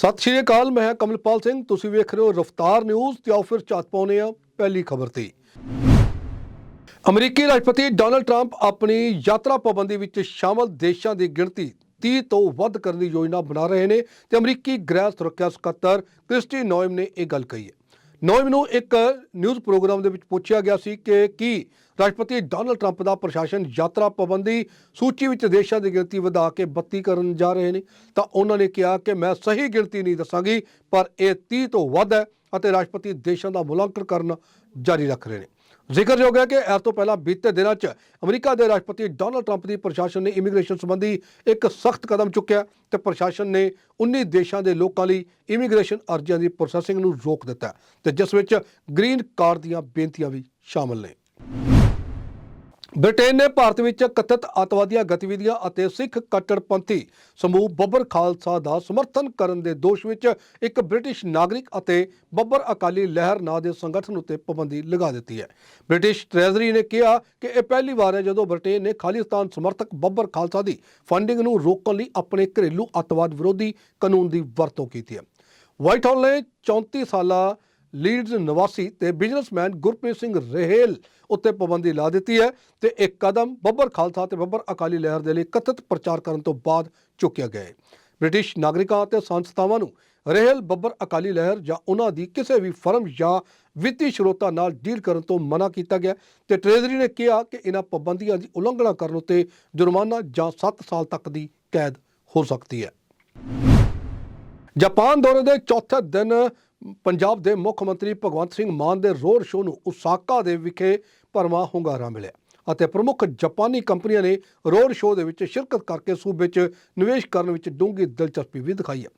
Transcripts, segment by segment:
ਸਤਿ ਸ਼੍ਰੀ ਅਕਾਲ, ਮੈਂ ਕਮਲਪਾਲ ਸਿੰਘ। ਤੁਸੀਂ ਵੇਖ ਰਹੇ ਹੋ ਰਫਤਾਰ ਨਿਊਜ਼ ਤੇ ਆਓ ਫਿਰ ਝਾਤ ਪਾਉਂਦੇ ਆ ਪਹਿਲੀ ਖਬਰ ਤੇ। ਅਮਰੀਕੀ ਰਾਸ਼ਟਰਪਤੀ ਡੋਨਲਡ ਟਰੰਪ ਆਪਣੀ ਯਾਤਰਾ ਪਾਬੰਦੀ ਵਿੱਚ ਸ਼ਾਮਲ ਦੇਸ਼ਾਂ ਦੀ ਗਿਣਤੀ 30 ਤੋਂ ਵੱਧ ਕਰਨ ਦੀ ਯੋਜਨਾ ਬਣਾ ਰਹੇ ਨੇ ਤੇ ਅਮਰੀਕੀ ਗ੍ਰਹਿ ਸੁਰੱਖਿਆ ਸਕੱਤਰ ਕ੍ਰਿਸਟੀ ਨੋਇਮ ਨੇ ਇਹ ਗੱਲ ਕਹੀ ਹੈ। ਨੋਇਮ ਨੂੰ ਇੱਕ ਨਿਊਜ਼ ਪ੍ਰੋਗਰਾਮ ਦੇ ਵਿੱਚ ਪੁੱਛਿਆ ਗਿਆ ਸੀ ਕਿ ਕੀ ਰਾਸ਼ਟਰਪਤੀ ਡੋਨਲਡ ਟਰੰਪ ਦਾ ਪ੍ਰਸ਼ਾਸਨ ਯਾਤਰਾ ਪਾਬੰਦੀ ਸੂਚੀ ਵਿੱਚ ਦੇਸ਼ਾਂ ਦੀ ਗਿਣਤੀ ਵਧਾ ਕੇ 32 ਕਰਨ ਜਾ ਰਹੇ ਨੇ। ਤਾਂ ਉਹਨਾਂ ਨੇ ਕਿਹਾ ਕਿ ਮੈਂ ਸਹੀ ਗਿਣਤੀ ਨਹੀਂ ਦੱਸਾਂਗੀ, ਪਰ ਇਹ 30 ਤੋਂ ਵੱਧ ਹੈ ਅਤੇ ਰਾਸ਼ਟਰਪਤੀ ਦੇਸ਼ਾਂ ਦਾ ਮੁਲਾਂਕਣ ਕਰਨ ਜਾਰੀ ਰੱਖ ਰਹੇ ਨੇ। ਜ਼ਿਕਰਯੋਗ ਹੈ ਕਿ ਇਸ ਤੋਂ ਪਹਿਲਾਂ ਬੀਤੇ ਦਿਨਾਂ 'ਚ ਅਮਰੀਕਾ ਦੇ ਰਾਸ਼ਟਰਪਤੀ ਡੋਨਲਡ ਟਰੰਪ ਦੀ ਪ੍ਰਸ਼ਾਸਨ ਨੇ ਇਮੀਗ੍ਰੇਸ਼ਨ ਸੰਬੰਧੀ ਇੱਕ ਸਖਤ ਕਦਮ ਚੁੱਕਿਆ ਤੇ ਪ੍ਰਸ਼ਾਸਨ ਨੇ 19 ਦੇਸ਼ਾਂ ਦੇ ਲੋਕਾਂ ਲਈ ਇਮੀਗ੍ਰੇਸ਼ਨ ਅਰਜ਼ੀਆਂ ਦੀ ਪ੍ਰੋਸੈਸਿੰਗ ਨੂੰ ਰੋਕ ਦਿੱਤਾ ਤੇ ਜਿਸ ਵਿੱਚ ਗ੍ਰੀਨ ਕਾਰਡ ਦੀਆਂ ਬੇਨਤੀਆਂ ਵੀ ਸ਼ਾਮਲ ਨੇ। ਬ੍ਰਿਟੇਨ ਨੇ ਭਾਰਤ ਵਿੱਚ ਕਥਿਤ ਅੱਤਵਾਦੀਆਂ ਗਤੀਵਿਧੀਆਂ ਅਤੇ ਸਿੱਖ ਕੱਟੜਪੰਥੀ ਸਮੂਹ ਬੱਬਰ ਖਾਲਸਾ ਦਾ ਸਮਰਥਨ ਕਰਨ ਦੇ ਦੋਸ਼ ਵਿੱਚ ਇੱਕ ਬ੍ਰਿਟਿਸ਼ ਨਾਗਰਿਕ ਅਤੇ ਬੱਬਰ ਅਕਾਲੀ ਲਹਿਰ ਨਾਂ ਦੇ ਸੰਗਠਨ ਉੱਤੇ ਪਾਬੰਦੀ ਲਗਾ ਦਿੱਤੀ ਹੈ। ਬ੍ਰਿਟਿਸ਼ ਟ੍ਰੈਜ਼ਰੀ ਨੇ ਕਿਹਾ ਕਿ ਇਹ ਪਹਿਲੀ ਵਾਰ ਹੈ ਜਦੋਂ ਬ੍ਰਿਟੇਨ ਨੇ ਖਾਲਿਸਤਾਨ ਸਮਰਥਕ ਬੱਬਰ ਖਾਲਸਾ ਦੀ ਫੰਡਿੰਗ ਨੂੰ ਰੋਕਣ ਲਈ ਆਪਣੇ ਘਰੇਲੂ ਅੱਤਵਾਦ ਵਿਰੋਧੀ ਕਾਨੂੰਨ ਦੀ ਵਰਤੋਂ ਕੀਤੀ ਹੈ। ਵਾਈਟ ਹਾਊਸ ਨੇ 34 ਸਾਲਾ ਲੀਡਜ਼ ਨਿਵਾਸੀ ਤੇ ਬਿਜ਼ਨਸਮੈਨ ਗੁਰਪ੍ਰੀਤ ਸਿੰਘ ਰਹਿਲ ਉੱਤੇ ਪਾਬੰਦੀ ਲਾ ਦਿੱਤੀ ਹੈ ਤੇ ਇਹ ਕਦਮ ਬੱਬਰ ਖਾਲਸਾ ਤੇ ਬੱਬਰ ਅਕਾਲੀ ਲਹਿਰ ਦੇ ਲਈ ਕਥਿਤ ਪ੍ਰਚਾਰ ਕਰਨ ਤੋਂ ਬਾਅਦ ਚੁੱਕਿਆ ਗਿਆ ਹੈ। ਬ੍ਰਿਟਿਸ਼ ਨਾਗਰਿਕਾਂ ਅਤੇ ਸੰਸਥਾਵਾਂ ਨੂੰ ਰਹਿਲ, ਬੱਬਰ ਅਕਾਲੀ ਲਹਿਰ ਜਾਂ ਉਹਨਾਂ ਦੀ ਕਿਸੇ ਵੀ ਫਰਮ ਜਾਂ ਵਿੱਤੀ ਸਰੋਤਾਂ ਨਾਲ ਡੀਲ ਕਰਨ ਤੋਂ ਮਨਾ ਕੀਤਾ ਗਿਆ ਤੇ ਟ੍ਰੇਜ਼ਰੀ ਨੇ ਕਿਹਾ ਕਿ ਇਹਨਾਂ ਪਾਬੰਦੀਆਂ ਦੀ ਉਲੰਘਣਾ ਕਰਨ ਉੱਤੇ ਜੁਰਮਾਨਾ ਜਾਂ 7 ਸਾਲ ਤੱਕ ਦੀ ਕੈਦ ਹੋ ਸਕਦੀ ਹੈ। ਜਾਪਾਨ ਦੌਰੇ ਦੇ ਚੌਥੇ ਦਿਨ ਪੰਜਾਬ ਦੇ ਮੁੱਖ ਮੰਤਰੀ ਭਗਵੰਤ ਸਿੰਘ ਮਾਨ ਦੇ ਰੋਡ ਸ਼ੋਅ ਨੂੰ ਉਸਾਕਾ ਦੇ ਵਿਖੇ ਭਰਵਾਂ ਹੁੰਗਾਰਾ ਮਿਲਿਆ ਅਤੇ ਪ੍ਰਮੁੱਖ ਜਾਪਾਨੀ ਕੰਪਨੀਆਂ ਨੇ ਰੋਡ ਸ਼ੋਅ ਦੇ ਵਿੱਚ ਸ਼ਿਰਕਤ ਕਰਕੇ ਸੂਬੇ 'ਚ ਨਿਵੇਸ਼ ਕਰਨ ਵਿੱਚ ਡੂੰਘੀ ਦਿਲਚਸਪੀ ਵੀ ਦਿਖਾਈ ਹੈ।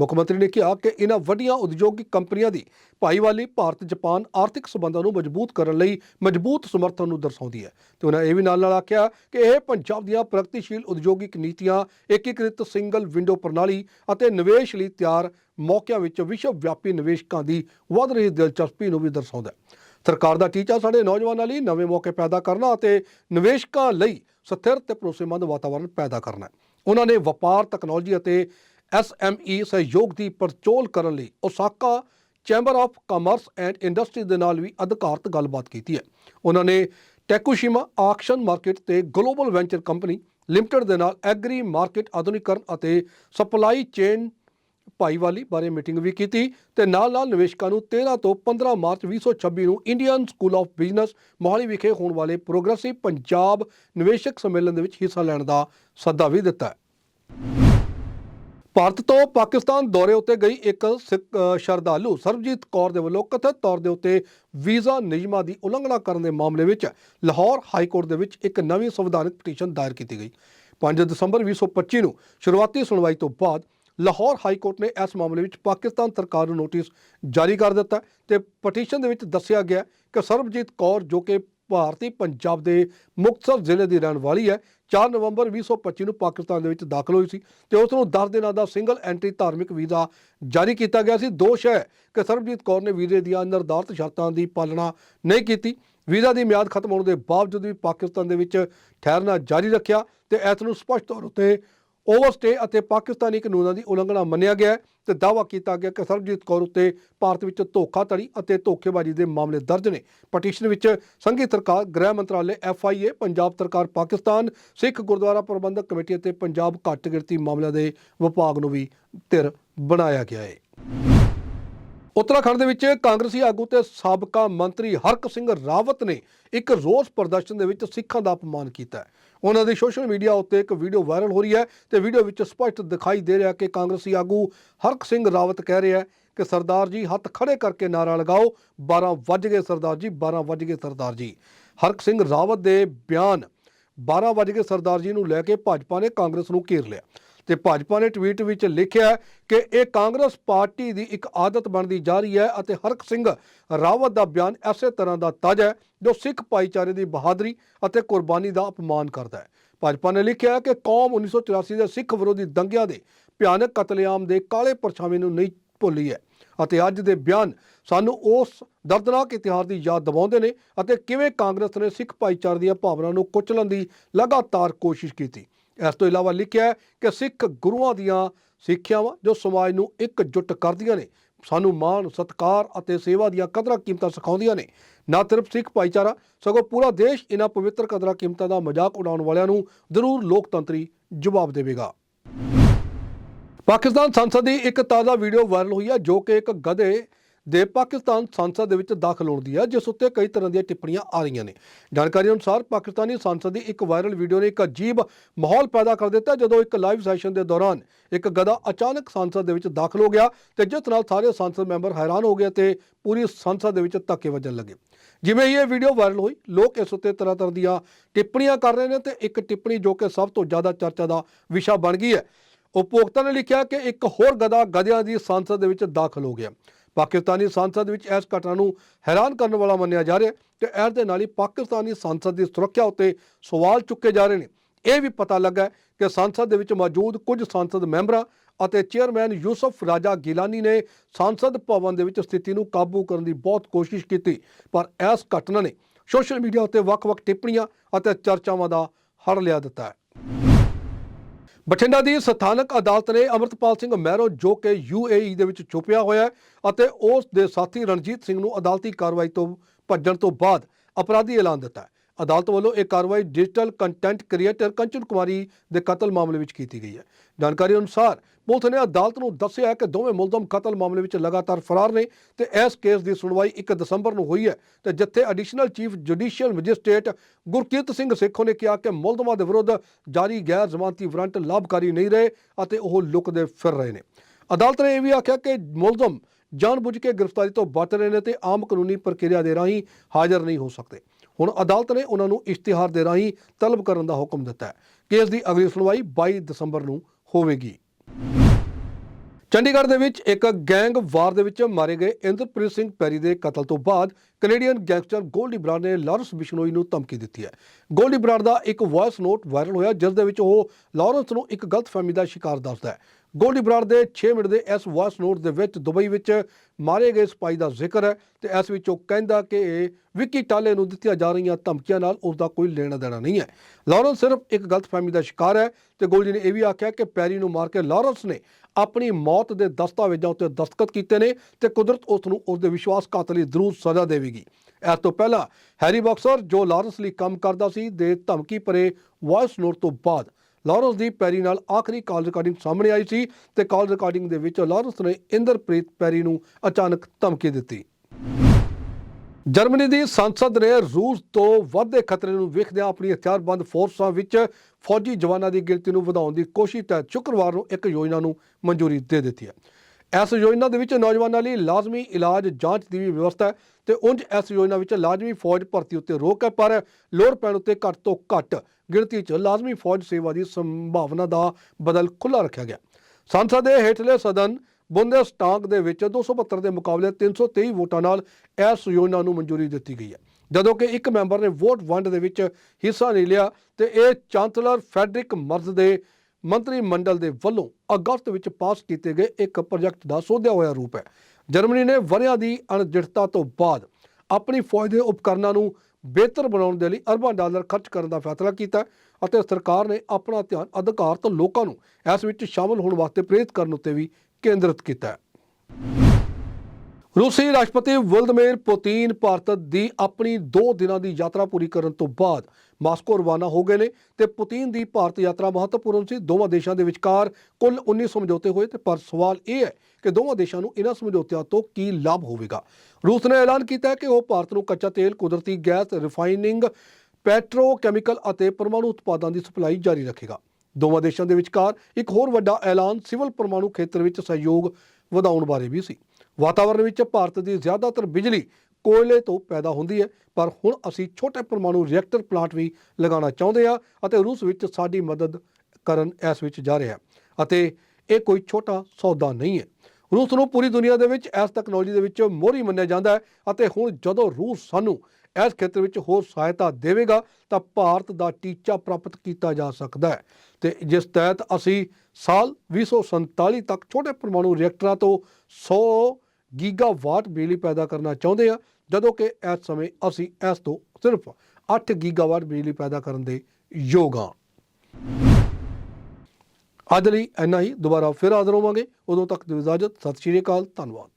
ਮੁੱਖ ਮੰਤਰੀ ਨੇ ਕਿਹਾ ਕਿ ਇਹਨਾਂ ਵੱਡੀਆਂ ਉਦਯੋਗਿਕ ਕੰਪਨੀਆਂ ਦੀ ਭਾਈਵਾਲੀ ਭਾਰਤ, ਜਾਪਾਨ ਆਰਥਿਕ ਸਬੰਧਾਂ ਨੂੰ ਮਜ਼ਬੂਤ ਕਰਨ ਲਈ ਮਜ਼ਬੂਤ ਸਮਰਥਨ ਨੂੰ ਦਰਸਾਉਂਦੀ ਹੈ। ਤੇ ਉਹਨਾਂ ਇਹ ਵੀ ਨਾਲ ਨਾਲ ਆਖਿਆ ਕਿ ਇਹ ਪੰਜਾਬ ਦੀਆਂ ਪ੍ਰਗਤੀਸ਼ੀਲ ਉਦਯੋਗਿਕ ਨੀਤੀਆਂ, ਏਕੀਕ੍ਰਿਤ ਸਿੰਗਲ ਵਿੰਡੋ ਪ੍ਰਣਾਲੀ ਅਤੇ ਨਿਵੇਸ਼ ਲਈ ਤਿਆਰ ਮੌਕਿਆਂ ਵਿੱਚ ਵਿਸ਼ਵ ਵਿਆਪੀ ਨਿਵੇਸ਼ਕਾਂ ਦੀ ਵੱਧ ਰਹੀ ਦਿਲਚਸਪੀ ਨੂੰ ਵੀ ਦਰਸਾਉਂਦਾ ਹੈ। ਸਰਕਾਰ ਦਾ ਟੀਚਾ ਸਾਡੇ ਨੌਜਵਾਨਾਂ ਲਈ? ਨਵੇਂ ਮੌਕੇ ਪੈਦਾ ਕਰਨਾ ਅਤੇ ਨਿਵੇਸ਼ਕਾਂ ਲਈ ਸਥਿਰ ਤੇ ਭਰੋਸੇਮੰਦ ਵਾਤਾਵਰਣ ਪੈਦਾ ਕਰਨਾ ਹੈ। ਉਹਨਾਂ ਨੇ ਵਪਾਰ ਟੈਕਨੋਲੋਜੀ ਅਤੇ ਐਸਐਮਈ ਸਹਿਯੋਗ ਦੀ ਪਰਚੋਲ ਕਰਨ ਲਈ Osaka chamber of commerce and industry ਦੇ ਨਾਲ ਵੀ ਅਧਿਕਾਰਤ ਗੱਲਬਾਤ ਕੀਤੀ ਹੈ। ਉਹਨਾਂ ਨੇ ਟੈਕੂਸ਼ੀਮਾ ਆਕਸ਼ਨ ਮਾਰਕੀਟ ਤੇ ਗਲੋਬਲ ਵੈਂਚਰ ਕੰਪਨੀ ਲਿਮਟਿਡ ਦੇ ਨਾਲ ਐਗਰੀ ਮਾਰਕੀਟ ਆਧੁਨਿਕਰਨ ਅਤੇ ਸਪਲਾਈ ਚੇਨ ਭਾਈਵਾਲੀ ਬਾਰੇ ਮੀਟਿੰਗ ਵੀ ਕੀਤੀ ਤੇ ਨਾਲ ਨਾਲ ਨਿਵੇਸ਼ਕਾਂ ਨੂੰ 13 ਤੋਂ 15 ਮਾਰਚ 2026 ਨੂੰ Indian school of business Mohali ਵਿਖੇ ਹੋਣ ਵਾਲੇ ਪ੍ਰੋਗਰੈਸਿਵ ਪੰਜਾਬ ਨਿਵੇਸ਼ਕ ਸੰਮੇਲਨ ਦੇ ਵਿੱਚ ਹਿੱਸਾ ਲੈਣ ਦਾ ਸੱਦਾ ਵੀ ਦਿੱਤਾ ਹੈ। ਭਾਰਤ ਤੋਂ ਪਾਕਿਸਤਾਨ ਦੌਰੇ ਉੱਤੇ ਗਈ ਇੱਕ ਸਿੱਖ ਸ਼ਰਧਾਲੂ ਸਰਬਜੀਤ ਕੌਰ ਦੇ ਵੱਲੋਂ ਕਥਿਤ ਤੌਰ ਦੇ ਉੱਤੇ ਵੀਜ਼ਾ ਨਿਯਮਾਂ ਦੀ ਉਲੰਘਣਾ ਕਰਨ ਦੇ ਮਾਮਲੇ ਵਿੱਚ ਲਾਹੌਰ ਹਾਈ ਕੋਰਟ ਦੇ ਵਿੱਚ ਇੱਕ ਨਵੀਂ ਸੰਵਿਧਾਨਕ ਪਟੀਸ਼ਨ ਦਾਇਰ ਕੀਤੀ ਗਈ। 5 ਦਸੰਬਰ 2025 ਨੂੰ ਸ਼ੁਰੂਆਤੀ ਸੁਣਵਾਈ ਤੋਂ ਬਾਅਦ ਲਾਹੌਰ ਹਾਈ ਕੋਰਟ ਨੇ ਇਸ ਮਾਮਲੇ ਵਿੱਚ ਪਾਕਿਸਤਾਨ ਸਰਕਾਰ ਨੂੰ ਨੋਟਿਸ ਜਾਰੀ ਕਰ ਦਿੱਤਾ ਤੇ ਪਟੀਸ਼ਨ ਦੇ ਵਿੱਚ ਦੱਸਿਆ ਗਿਆ ਕਿ ਸਰਬਜੀਤ ਕੌਰ ਜੋ ਕਿ ਭਾਰਤੀ ਪੰਜਾਬ ਦੇ ਮੁਕਤਸਰ ਜ਼ਿਲ੍ਹੇ ਦੀ ਰਹਿਣ ਵਾਲੀ ਹੈ। 4 ਨਵੰਬਰ 2025 ਨੂੰ ਪਾਕਿਸਤਾਨ ਦੇ ਵਿੱਚ ਦਾਖਲ ਹੋਈ ਸੀ ਤੇ ਉਸ ਨੂੰ 10 ਦਿਨਾਂ ਦਾ ਸਿੰਗਲ ਐਂਟਰੀ ਧਾਰਮਿਕ ਵੀਜ਼ਾ ਜਾਰੀ ਕੀਤਾ ਗਿਆ ਸੀ। ਦੋਸ਼ ਹੈ ਕਿ ਸਰਬਜੀਤ ਕੌਰ ਨੇ ਵੀਜ਼ੇ ਦੀਆਂ ਨਿਰਧਾਰਤ ਸ਼ਰਤਾਂ ਦੀ ਪਾਲਣਾ ਨਹੀਂ ਕੀਤੀ। ਵੀਜ਼ਾ ਦੀ ਮਿਆਦ ਖਤਮ ਹੋਣ ਦੇ ਬਾਵਜੂਦ ਵੀ ਪਾਕਿਸਤਾਨ ਦੇ ਵਿੱਚ ਠਹਿਰਨਾ ਜਾਰੀ ਰੱਖਿਆ ਤੇ ਇਸ ਨੂੰ ਸਪਸ਼ਟ ਤੌਰ ਉੱਤੇ ਓਵਰਸਟੇ ਅਤੇ ਪਾਕਿਸਤਾਨੀ ਕਾਨੂੰਨਾਂ ਦੀ ਉਲੰਘਣਾ ਮੰਨਿਆ ਗਿਆ ਹੈ ਤੇ ਦਾਅਵਾ ਕੀਤਾ ਗਿਆ ਕਿ ਸਰਬਜੀਤ ਕੌਰ ਉੱਤੇ ਭਾਰਤ ਵਿੱਚ ਧੋਖਾਧੜੀ ਅਤੇ ਧੋਖੇਬਾਜ਼ੀ ਦੇ ਮਾਮਲੇ ਦਰਜ ਨੇ। ਪਟੀਸ਼ਨ ਵਿੱਚ ਸੰਘੀ ਸਰਕਾਰ, ਗ੍ਰਹਿ ਮੰਤਰਾਲੇ ਐਫਆਈਏ ਪੰਜਾਬ ਸਰਕਾਰ, ਪਾਕਿਸਤਾਨ, ਸਿੱਖ ਗੁਰਦੁਆਰਾ ਪ੍ਰਬੰਧਕ ਕਮੇਟੀ ਅਤੇ ਪੰਜਾਬ ਘੱਟ ਗਿਣਤੀ ਮਾਮਲਿਆਂ ਦੇ ਵਿਭਾਗ ਨੂੰ ਵੀ ਧਿਰ ਬਣਾਇਆ ਗਿਆ ਹੈ। ਉੱਤਰਾਖੰਡ ਦੇ ਵਿੱਚ ਕਾਂਗਰਸੀ ਆਗੂ ਤੇ ਸਾਬਕਾ ਮੰਤਰੀ ਹਰਕ ਸਿੰਘ ਰਾਵਤ ਨੇ ਇੱਕ ਰੋਸ ਪ੍ਰਦਰਸ਼ਨ ਦੇ ਵਿੱਚ ਸਿੱਖਾਂ ਦਾ ਅਪਮਾਨ ਕੀਤਾ ਉਹਨਾਂ ਦੀ ਸੋਸ਼ਲ ਮੀਡੀਆ ਉੱਤੇ ਇੱਕ ਵੀਡੀਓ ਵਾਇਰਲ ਹੋ ਰਹੀ ਹੈ ਤੇ ਵੀਡੀਓ ਵਿੱਚ ਸਪਸ਼ਟ ਦਿਖਾਈ ਦੇ ਰਿਹਾ ਕਿ ਕਾਂਗਰਸੀ ਆਗੂ ਹਰਕ ਸਿੰਘ ਰਾਵਤ ਕਹਿ ਰਿਹਾ ਕਿ ਸਰਦਾਰ ਜੀ, ਹੱਥ ਖੜੇ ਕਰਕੇ ਨਾਰਾ ਲਗਾਓ 12 ਵੱਜ ਗਏ ਸਰਦਾਰ ਜੀ 12 ਵੱਜ ਗਏ ਸਰਦਾਰ ਜੀ। ਹਰਕ ਸਿੰਘ ਰਾਵਤ ਦੇ ਬਿਆਨ 12 ਵੱਜ ਗਏ ਸਰਦਾਰ ਜੀ ਨੂੰ ਲੈ ਕੇ ਭਾਜਪਾ ਨੇ ਕਾਂਗਰਸ ਨੂੰ ਘੇਰ ਲਿਆ। ਤੇ ਭਾਜਪਾ ਨੇ ਟਵੀਟ ਵਿੱਚ ਲਿਖਿਆ ਕਿ ਇਹ ਕਾਂਗਰਸ ਪਾਰਟੀ ਦੀ ਇੱਕ ਆਦਤ ਬਣਦੀ ਜਾ ਰਹੀ ਹੈ ਅਤੇ ਹਰਕ ਸਿੰਘ ਰਾਵਤ ਦਾ ਬਿਆਨ ਐਸੇ ਤਰ੍ਹਾਂ ਦਾ ਤਾਜ਼ਾ ਹੈ ਜੋ ਸਿੱਖ ਭਾਈਚਾਰੇ ਦੀ ਬਹਾਦਰੀ ਅਤੇ ਕੁਰਬਾਨੀ ਦਾ ਅਪਮਾਨ ਕਰਦਾ ਹੈ। ਭਾਜਪਾ ਨੇ ਲਿਖਿਆ ਕਿ ਕੌਮ 1984 ਦੇ ਸਿੱਖ ਵਿਰੋਧੀ ਦੰਗਿਆਂ ਦੇ ਭਿਆਨਕ ਕਤਲੇਆਮ ਦੇ ਕਾਲੇ ਪਰਛਾਵੇਂ ਨੂੰ ਨਹੀਂ ਭੁੱਲੀ ਹੈ ਅਤੇ ਅੱਜ ਦੇ ਬਿਆਨ ਸਾਨੂੰ ਉਸ ਦਰਦਨਾਕ ਇਤਿਹਾਸ ਦੀ ਯਾਦ ਦਿਵਾਉਂਦੇ ਨੇ ਅਤੇ ਕਿਵੇਂ ਕਾਂਗਰਸ ਨੇ ਸਿੱਖ ਭਾਈਚਾਰੇ ਦੀਆਂ ਭਾਵਨਾਵਾਂ ਨੂੰ ਕੁਚਲਣ ਦੀ ਲਗਾਤਾਰ ਕੋਸ਼ਿਸ਼ ਕੀਤੀ। ਇਸ ਤੋਂ ਇਲਾਵਾ ਲਿਖਿਆ ਕਿ ਸਿੱਖ ਗੁਰੂਆਂ ਦੀਆਂ ਸਿੱਖਿਆਵਾਂ ਜੋ ਸਮਾਜ ਨੂੰ ਇਕਜੁੱਟ ਕਰਦੀਆਂ ਨੇ, ਸਾਨੂੰ ਮਾਣ, ਸਤਿਕਾਰ ਅਤੇ ਸੇਵਾ ਦੀਆਂ ਕਦਰਾਂ ਕੀਮਤਾਂ ਸਿਖਾਉਂਦੀਆਂ ਨੇ। ਨਾ ਸਿਰਫ ਸਿੱਖ ਭਾਈਚਾਰਾ, ਸਗੋਂ ਪੂਰਾ ਦੇਸ਼ ਇਹਨਾਂ ਪਵਿੱਤਰ ਕਦਰਾਂ ਕੀਮਤਾਂ ਦਾ ਮਜ਼ਾਕ ਉਡਾਉਣ ਵਾਲਿਆਂ ਨੂੰ ਜ਼ਰੂਰ ਲੋਕਤੰਤਰੀ ਜਵਾਬ ਦੇਵੇਗਾ। ਪਾਕਿਸਤਾਨ ਸੰਸਦ ਦੀ ਇੱਕ ਤਾਜ਼ਾ ਵੀਡੀਓ ਵਾਇਰਲ ਹੋਈ ਹੈ, ਜੋ ਕਿ ਇੱਕ ਗਧੇ ਦੇ ਪਾਕਿਸਤਾਨ ਸੰਸਦ ਦੇ ਵਿੱਚ ਦਾਖਲ ਹੋਣ ਦੀ ਹੈ, ਜਿਸ ਉੱਤੇ ਕਈ ਤਰ੍ਹਾਂ ਦੀਆਂ ਟਿੱਪਣੀਆਂ ਆ ਰਹੀਆਂ ਨੇ। ਜਾਣਕਾਰੀ ਅਨੁਸਾਰ ਪਾਕਿਸਤਾਨੀ ਸੰਸਦ ਦੀ ਇੱਕ ਵਾਇਰਲ ਵੀਡੀਓ ਨੇ ਇੱਕ ਅਜੀਬ ਮਾਹੌਲ ਪੈਦਾ ਕਰ ਦਿੱਤਾ, ਜਦੋਂ ਇੱਕ ਲਾਈਵ ਸੈਸ਼ਨ ਦੇ ਦੌਰਾਨ ਇੱਕ ਗਧਾ ਅਚਾਨਕ ਸੰਸਦ ਦੇ ਵਿੱਚ ਦਾਖਲ ਹੋ ਗਿਆ ਤੇ ਜਿਸ ਨਾਲ ਸਾਰੇ ਸੰਸਦ ਮੈਂਬਰ ਹੈਰਾਨ ਹੋ ਗਏ ਤੇ ਪੂਰੀ ਸੰਸਦ ਦੇ ਵਿੱਚ ਧੱਕੇ ਵੱਜਣ ਲੱਗੇ। ਜਿਵੇਂ ਹੀ ਇਹ ਵੀਡੀਓ ਵਾਇਰਲ ਹੋਈ, ਲੋਕ ਇਸ ਉੱਤੇ ਤਰ੍ਹਾਂ ਤਰ੍ਹਾਂ ਦੀਆਂ ਟਿੱਪਣੀਆਂ ਕਰ ਰਹੇ ਨੇ ਤੇ ਇੱਕ ਟਿੱਪਣੀ ਜੋ ਕਿ ਸਭ ਤੋਂ ਜ਼ਿਆਦਾ ਚਰਚਾ ਦਾ ਵਿਸ਼ਾ ਬਣ ਗਈ ਹੈ। ਉਪਭੋਗਤਾ ਨੇ ਲਿਖਿਆ ਕਿ ਇੱਕ ਹੋਰ ਗਧਾ ਗਧਿਆਂ ਦੀ ਸੰਸਦ ਦੇ ਵਿੱਚ ਦਾਖਲ ਹੋ ਗਿਆ। ਪਾਕਿਸਤਾਨੀ ਸੰਸਦ ਵਿੱਚ ਇਸ ਘਟਨਾ ਨੂੰ ਹੈਰਾਨ ਕਰਨ ਵਾਲਾ ਮੰਨਿਆ ਜਾ ਰਿਹਾ ਹੈ ਤੇ ਇਸ ਦੇ ਨਾਲ ਹੀ ਪਾਕਿਸਤਾਨੀ ਸੰਸਦ ਦੀ ਸੁਰੱਖਿਆ ਉੱਤੇ ਸਵਾਲ ਚੁੱਕੇ ਜਾ ਰਹੇ ਨੇ। ਇਹ ਵੀ ਪਤਾ ਲੱਗਾ ਕਿ ਸੰਸਦ ਦੇ ਵਿੱਚ ਮੌਜੂਦ ਕੁਝ ਸੰਸਦ ਮੈਂਬਰਾਂ ਅਤੇ ਚੇਅਰਮੈਨ ਯੂਸਫ ਰਾਜਾ ਗਿਲਾਨੀ ਨੇ ਸੰਸਦ ਭਵਨ ਦੇ ਵਿੱਚ ਸਥਿਤੀ ਨੂੰ ਕਾਬੂ ਕਰਨ ਦੀ ਬਹੁਤ ਕੋਸ਼ਿਸ਼ ਕੀਤੀ, ਪਰ ਇਸ ਘਟਨਾ ਨੇ ਸੋਸ਼ਲ ਮੀਡੀਆ ਉੱਤੇ ਵੱਖ-ਵੱਖ ਟਿੱਪਣੀਆਂ ਅਤੇ ਚਰਚਾਵਾਂ ਦਾ ਹੜ ਲਿਆ ਦਿੱਤਾ ਹੈ। ਬਠਿੰਡਾ ਦੀ ਸਥਾਨਕ ਅਦਾਲਤ ਨੇ ਅਮਰਤਪਾਲ ਸਿੰਘ ਮਹਿਰੋ ਜੋ ਕਿ ਯੂਏਈ ਦੇ ਵਿੱਚ ਛੁਪਿਆ ਹੋਇਆ ਹੈ ਅਤੇ ਉਸ ਦੇ ਸਾਥੀ ਰਣਜੀਤ ਸਿੰਘ ਨੂੰ ਅਦਾਲਤੀ ਕਾਰਵਾਈ ਤੋਂ ਭੱਜਣ ਤੋਂ ਬਾਅਦ ਅਪਰਾਧੀ ਐਲਾਨ ਦਿੱਤਾ ਹੈ। ਅਦਾਲਤ ਵੱਲੋਂ ਇਹ ਕਾਰਵਾਈ digital content creator Kanchan Kumari ਦੇ ਕਤਲ ਮਾਮਲੇ ਵਿੱਚ ਕੀਤੀ ਗਈ ਹੈ। ਜਾਣਕਾਰੀ ਅਨੁਸਾਰ ਪੁਲਿਸ ਨੇ ਅਦਾਲਤ ਨੂੰ ਦੱਸਿਆ ਕਿ ਦੋਵੇਂ ਮੁਲਜ਼ਮ ਕਤਲ ਮਾਮਲੇ ਵਿੱਚ ਲਗਾਤਾਰ ਫਰਾਰ ਨੇ ਤੇ ਇਸ ਕੇਸ ਦੀ ਸੁਣਵਾਈ 1 ਦਸੰਬਰ ਨੂੰ ਹੋਈ ਹੈ ਤੇ ਜਿੱਥੇ additional chief judicial magistrate Gurkirat Singh Sekhon ਨੇ ਕਿਹਾ ਕਿ ਮੁਲਜ਼ਮਾਂ ਦੇ ਵਿਰੁੱਧ ਜਾਰੀ ਗੈਰ ਜ਼ਮਾਨਤੀ ਵਾਰੰਟ ਲਾਭਕਾਰੀ ਨਹੀਂ ਰਹੇ ਅਤੇ ਉਹ ਲੁਕਦੇ ਫਿਰ ਰਹੇ ਨੇ। ਅਦਾਲਤ ਨੇ ਇਹ ਵੀ ਆਖਿਆ ਕਿ ਮੁਲਜ਼ਮ ਜਾਣਬੁੱਝ ਕੇ ਗ੍ਰਿਫਤਾਰੀ ਤੋਂ ਬਚ ਰਹੇ ਨੇ ਤੇ ਆਮ ਕਾਨੂੰਨੀ ਪ੍ਰਕਿਰਿਆ ਦੇ ਰਾਹੀਂ ਹਾਜ਼ਰ ਨਹੀਂ ਹੋ ਸਕਦੇ। ਹੁਣ ਅਦਾਲਤ ਨੇ ਉਹਨਾਂ ਨੂੰ ਇਸ਼ਤਿਹਾਰ ਦੇ ਰਾਹੀਂ ਤਲਬ ਕਰਨ ਦਾ ਹੁਕਮ ਦਿੱਤਾ ਹੈ। ਕੇਸ ਦੀ ਅਗਲੀ ਸੁਣਵਾਈ 22 ਦਸੰਬਰ ਨੂੰ ਹੋਵੇਗੀ। ਚੰਡੀਗੜ੍ਹ ਦੇ ਵਿੱਚ ਇੱਕ ਗੈਂਗ ਵਾਰ ਦੇ ਵਿੱਚ ਮਾਰੇ ਗਏ ਇੰਦਰਪ੍ਰੀਤ ਸਿੰਘ ਪੈਰੀ ਦੇ ਕਤਲ ਤੋਂ ਬਾਅਦ ਕੈਨੇਡੀਅਨ ਗੈਂਗਸਟਰ ਗੋਲਡੀ ਬਰਾਡ ਨੇ ਲਾਰੈਂਸ ਬਿਸ਼ਨੋਈ ਨੂੰ ਧਮਕੀ ਦਿੱਤੀ ਹੈ। ਗੋਲਡੀ ਬਰਾਡ ਦਾ ਇੱਕ ਵੌਇਸ ਨੋਟ ਵਾਇਰਲ ਹੋਇਆ, ਜਿਸ ਦੇ ਵਿੱਚ ਉਹ ਲਾਰੈਂਸ ਨੂੰ ਇੱਕ ਗਲਤਫਹਿਮੀ ਦਾ ਸ਼ਿਕਾਰ ਦੱਸਦਾ ਹੈ। ਗੋਲਡੀ ਬਰਾਡ ਦੇ 6 ਮਿੰਟ ਦੇ ਇਸ ਵੌਇਸ ਨੋਟ ਦੇ ਵਿੱਚ ਦੁਬਈ ਵਿੱਚ ਮਾਰੇ ਗਏ ਸਿਪਾਹੀ ਦਾ ਜ਼ਿਕਰ ਹੈ ਤੇ ਇਸ ਵਿੱਚ ਉਹ ਕਹਿੰਦਾ ਕਿ ਇਹ ਵਿੱਕੀ ਟਾਲੇ ਨੂੰ ਦਿੱਤੀਆਂ ਜਾ ਰਹੀਆਂ ਧਮਕੀਆਂ ਨਾਲ ਉਸ ਦਾ ਕੋਈ ਲੈਣਾ ਦੇਣਾ ਨਹੀਂ ਹੈ। ਲਾਰੈਂਸ ਸਿਰਫ ਇੱਕ ਗਲਤਫਹਿਮੀ ਦਾ ਸ਼ਿਕਾਰ ਹੈ ਤੇ ਗੋਲਡੀ ਨੇ ਇਹ ਵੀ ਆਖਿਆ ਕਿ ਪੈਰੀ ਨੂੰ ਮਾਰ ਕੇ ਲਾਰੈਂਸ ਨੇ ਆਪਣੀ ਮੌਤ ਦੇ ਦਸਤਾਵੇਜ਼ਾਂ ਉੱਤੇ ਦਸਤਖਤ ਕੀਤੇ ਨੇ ਤੇ ਕੁਦਰਤ ਉਸ ਨੂੰ ਉਸ ਦੇ ਵਿਸ਼ਵਾਸਘਾਤ ਲਈ ਜ਼ਰੂਰ ਸਜ਼ਾ ਦੇਵੇਗੀ। ਇਸ ਤੋਂ ਪਹਿਲਾਂ ਹੈਰੀ ਬਾਕਸਰ, ਜੋ ਲਾਰੈਂਸ ਲਈ ਕੰਮ ਕਰਦਾ ਸੀ, ਦੇ ਧਮਕੀ ਭਰੇ ਵੌਇਸ ਨੋਟ ਤੋਂ ਬਾਅਦ ਲਾਰੈਂਸ ਦੀ ਪੈਰੀ ਨਾਲ ਆਖਰੀ ਕਾਲ ਰਿਕਾਰਡਿੰਗ ਸਾਹਮਣੇ ਆਈ ਸੀ ਤੇ ਕਾਲ ਰਿਕਾਰਡਿੰਗ ਦੇ ਵਿੱਚ ਲਾਰੈਂਸ ਨੇ ਇੰਦਰਪ੍ਰੀਤ ਪੈਰੀ ਨੂੰ ਅਚਾਨਕ ਧਮਕੀ ਦਿੱਤੀ। ਜਰਮਨੀ ਦੀ ਸੰਸਦ ਨੇ ਰੂਸ ਤੋਂ ਵੱਧਦੇ ਖਤਰੇ ਨੂੰ ਵੇਖਦਿਆਂ ਆਪਣੀ ਹਥਿਆਰਬੰਦ ਫੋਰਸਾਂ ਵਿੱਚ ਫੌਜੀ ਜਵਾਨਾਂ ਦੀ ਗਿਣਤੀ ਨੂੰ ਵਧਾਉਣ ਦੀ ਕੋਸ਼ਿਸ਼ ਤਹਿਤ ਸ਼ੁੱਕਰਵਾਰ ਨੂੰ ਇੱਕ ਯੋਜਨਾ ਨੂੰ ਮਨਜ਼ੂਰੀ ਦੇ ਦਿੱਤੀ ਹੈ। ਇਸ ਯੋਜਨਾ ਦੇ ਵਿੱਚ ਨੌਜਵਾਨਾਂ ਲਈ ਲਾਜ਼ਮੀ ਇਲਾਜ, ਜਾਂਚ ਦੀ ਵੀ ਵਿਵਸਥਾ ਹੈ ਤੇ ਉਂਝ ਇਸ ਯੋਜਨਾ ਵਿੱਚ ਲਾਜ਼ਮੀ ਫੌਜ ਭਰਤੀ ਉੱਤੇ ਰੋਕ ਹੈ, ਪਰ ਲੋੜ ਪੈਣ ਉੱਤੇ ਘੱਟ ਤੋਂ ਘੱਟ ਗਿਣਤੀ 'ਚ ਲਾਜ਼ਮੀ ਫੌਜ ਸੇਵਾ ਦੀ ਸੰਭਾਵਨਾ ਦਾ ਬਦਲ ਖੁੱਲ੍ਹਾ ਰੱਖਿਆ ਗਿਆ। ਸੰਸਦ ਦੇ ਹੇਠਲੇ ਸਦਨ ਬੁੰਦੇਸਟਾਗ ਦੇ ਵਿੱਚ 272 ਦੇ ਮੁਕਾਬਲੇ 323 ਵੋਟਾਂ ਨਾਲ ਇਸ ਯੋਜਨਾ ਨੂੰ ਮਨਜ਼ੂਰੀ ਦਿੱਤੀ ਗਈ ਹੈ। ਜਦੋਂ ਕਿ ਇੱਕ ਮੈਂਬਰ ਨੇ ਵੋਟ ਵੰਡ ਦੇ ਵਿੱਚ ਹਿੱਸਾ ਨਹੀਂ ਲਿਆ ਤੇ ਇਹ ਚਾਂਸਲਰ ਫੈਡਰਿਕ ਮਰਜ਼ ਦੇ ਮੰਤਰੀ ਮੰਡਲ ਦੇ ਵੱਲੋਂ ਅਗਸਤ ਵਿੱਚ ਪਾਸ ਕੀਤੇ ਗਏ ਇੱਕ ਪ੍ਰੋਜੈਕਟ ਦਾ ਸੋਧਿਆ ਹੋਇਆ ਰੂਪ ਹੈ। ਜਰਮਨੀ ਨੇ ਵਰਿਆਂ ਦੀ ਅਣਜਿੱਠਤਾ ਤੋਂ ਬਾਅਦ ਆਪਣੀ ਫੌਜ ਦੇ ਉਪਕਰਨਾਂ ਨੂੰ ਬਿਹਤਰ ਬਣਾਉਣ ਦੇ ਲਈ ਅਰਬਾਂ ਡਾਲਰ ਖਰਚ ਕਰਨ ਦਾ ਫੈਸਲਾ ਕੀਤਾ ਅਤੇ ਸਰਕਾਰ ਨੇ ਆਪਣਾ ਧਿਆਨ ਅਧਿਕਾਰਤ ਲੋਕਾਂ ਨੂੰ ਇਸ ਵਿੱਚ ਸ਼ਾਮਲ ਹੋਣ ਵਾਸਤੇ ਪ੍ਰੇਰਿਤ ਕਰਨ ਉੱਤੇ ਵੀ ਕੇਂਦਰਿਤ ਕੀਤਾ। ਰੂਸੀ ਰਾਸ਼ਟਰਪਤੀ ਵਲਦਮੀਰ ਪੁਤਿਨ ਭਾਰਤ ਦੀ ਆਪਣੀ 2 ਦਿਨਾਂ ਦੀ ਯਾਤਰਾ ਪੂਰੀ ਕਰਨ ਤੋਂ ਬਾਅਦ ਮਾਸਕੋ ਰਵਾਨਾ ਹੋ ਗਏ ਨੇ ਤੇ ਪੁਤਿਨ ਦੀ ਭਾਰਤ ਯਾਤਰਾ ਮਹੱਤਵਪੂਰਨ ਸੀ। ਦੋਵਾਂ ਦੇਸ਼ਾਂ ਦੇ ਵਿਚਕਾਰ ਕੁੱਲ 19 ਸਮਝੌਤੇ ਹੋਏ ਤੇ ਪਰ ਸਵਾਲ ਇਹ ਹੈ ਕਿ ਦੋਵਾਂ ਦੇਸ਼ਾਂ ਨੂੰ ਇਹਨਾਂ ਸਮਝੌਤਿਆਂ ਤੋਂ ਕੀ ਲਾਭ ਹੋਵੇਗਾ। ਰੂਸ ਨੇ ਐਲਾਨ ਕੀਤਾ ਕਿ ਉਹ ਭਾਰਤ ਨੂੰ ਕੱਚਾ ਤੇਲ, ਕੁਦਰਤੀ ਗੈਸ, ਰਿਫਾਈਨਿੰਗ, ਪੈਟਰੋਕੈਮੀਕਲ ਅਤੇ ਪਰਮਾਣੂ ਉਤਪਾਦਾਂ ਦੀ ਸਪਲਾਈ ਜਾਰੀ ਰੱਖੇਗਾ। ਦੋਵਾਂ ਦੇਸ਼ਾਂ ਦੇ ਵਿਚਕਾਰ ਇੱਕ ਹੋਰ ਵੱਡਾ ਐਲਾਨ ਸਿਵਲ ਪਰਮਾਣੂ ਖੇਤਰ ਵਿੱਚ ਸਹਿਯੋਗ ਵਧਾਉਣ ਬਾਰੇ ਵੀ ਸੀ। ਵਾਤਾਵਰਣ ਵਿੱਚ ਭਾਰਤ ਦੀ ਜ਼ਿਆਦਾਤਰ ਬਿਜਲੀ ਕੋਇਲੇ ਤੋਂ ਪੈਦਾ ਹੁੰਦੀ ਹੈ, ਪਰ ਹੁਣ ਅਸੀਂ ਛੋਟੇ ਪਰਮਾਣੂ ਰਿਐਕਟਰ ਪਲਾਂਟ ਵੀ ਲਗਾਉਣਾ ਚਾਹੁੰਦੇ ਹਾਂ ਅਤੇ ਰੂਸ ਵਿੱਚ ਸਾਡੀ ਮਦਦ ਕਰਨ ਇਸ ਵਿੱਚ ਜਾ ਰਿਹਾ ਅਤੇ ਇਹ ਕੋਈ ਛੋਟਾ ਸੌਦਾ ਨਹੀਂ ਹੈ। ਰੂਸ ਨੂੰ ਪੂਰੀ ਦੁਨੀਆ ਦੇ ਵਿੱਚ ਇਸ ਟੈਕਨੋਲੋਜੀ ਦੇ ਵਿੱਚ ਮੋਹਰੀ ਮੰਨਿਆ ਜਾਂਦਾ ਹੈ ਅਤੇ ਹੁਣ ਜਦੋਂ ਰੂਸ ਸਾਨੂੰ ਇਸ ਖੇਤਰ ਵਿੱਚ ਹੋਰ ਸਹਾਇਤਾ ਦੇਵੇਗਾ ਤਾਂ ਭਾਰਤ ਦਾ ਟੀਚਾ ਪ੍ਰਾਪਤ ਕੀਤਾ ਜਾ ਸਕਦਾ ਹੈ। ਤੇ ਜਿਸ ਤਹਿਤ ਅਸੀਂ ਸਾਲ 2047 ਤੱਕ ਛੋਟੇ ਪਰਮਾਣੂ ਰਿਐਕਟਰਾਂ ਤੋਂ 100 ਗੀਗਾਵਾਟ ਬਿਜਲੀ ਪੈਦਾ ਕਰਨਾ ਚਾਹੁੰਦੇ ਹਾਂ, ਜਦੋਂ ਕਿ ਇਸ ਸਮੇਂ ਅਸੀਂ ਇਸ ਤੋਂ ਸਿਰਫ 8 ਗੀਗਾਵਾਟ ਬਿਜਲੀ ਪੈਦਾ ਕਰਨ ਦੇ ਯੋਗ ਹਾਂ। ਅੱਜ ਲਈ ਇੰਨਾ ਹੀ। ਦੁਬਾਰਾ ਫਿਰ ਹਾਜ਼ਰ ਹੋਵਾਂਗੇ। ਉਦੋਂ ਤੱਕ ਦੀ ਇਜਾਜ਼ਤ। ਸਤਿ ਸ਼੍ਰੀ ਅਕਾਲ। ਧੰਨਵਾਦ।